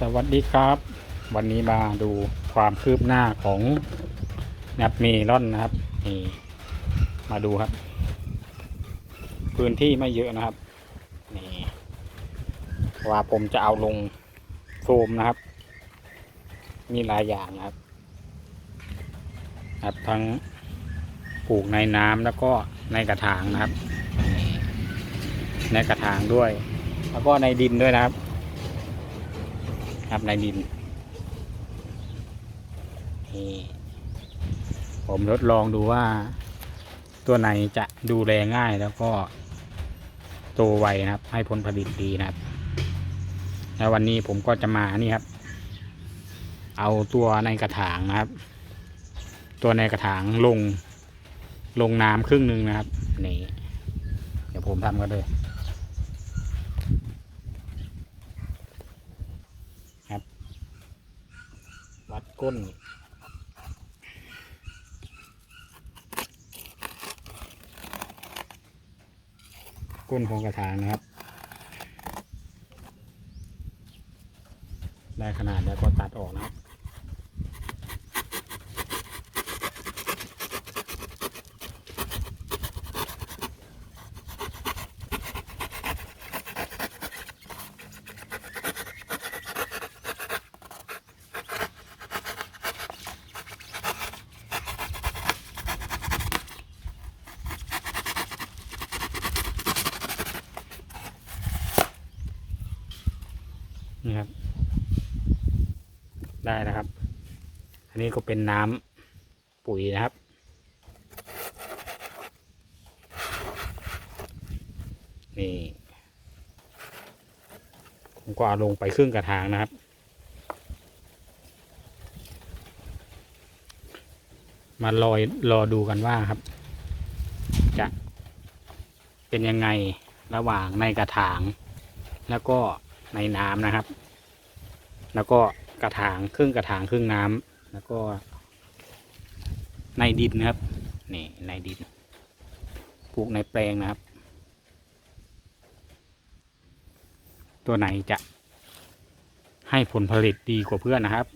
สวัสดีครับ วันนี้มาดูความคืบหน้าของแนบเมลอนนะครับนี่มาดูครับ พื้นที่ไม่เยอะนะครับนี่ว่าผมจะเอาลงโฟมนะครับ มีหลายอย่างนะครับครับทั้งปลูกในน้ำแล้วก็ในกระถางนะครับ ในกระถางด้วย แล้วก็ในดินด้วยนะครับ ครับในดินนี่ผมทดลองดูว่า ตัวไหนจะดูแลง่ายแล้วก็โตไวนะครับ ให้ผลผลิตดีนะครับ แล้ววันนี้ผมก็จะมานี่ครับ เอาตัวในกระถางนะครับ ตัวในกระถางลงลงน้ำครึ่งหนึ่งนะครับนี่เดี๋ยวผมทำกันเลย ก้น ก้นของกระถางนะครับ ได้ขนาดแล้วก็ตัดออกนะครับ นี่ครับ ได้นะครับ อันนี้ก็เป็นน้ำปุ๋ยนะครับ นี่ผมก็เอาลงไปครึ่งกระถางนะครับ มารอยรอดูกันว่าครับ จะเป็นยังไงระหว่างในกระถาง แล้วก็ ในน้ำนะครับ แล้วก็กระถางครึ่งกระถางครึ่งน้ำแล้วก็ในดินนะครับนี่ในดินปลูกในแปลงนะครับ ตัวไหนจะให้ผลผลิตดีกว่าเพื่อนนะครับ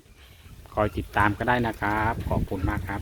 คอยติดตามก็ได้นะครับ ขอบคุณมากครับ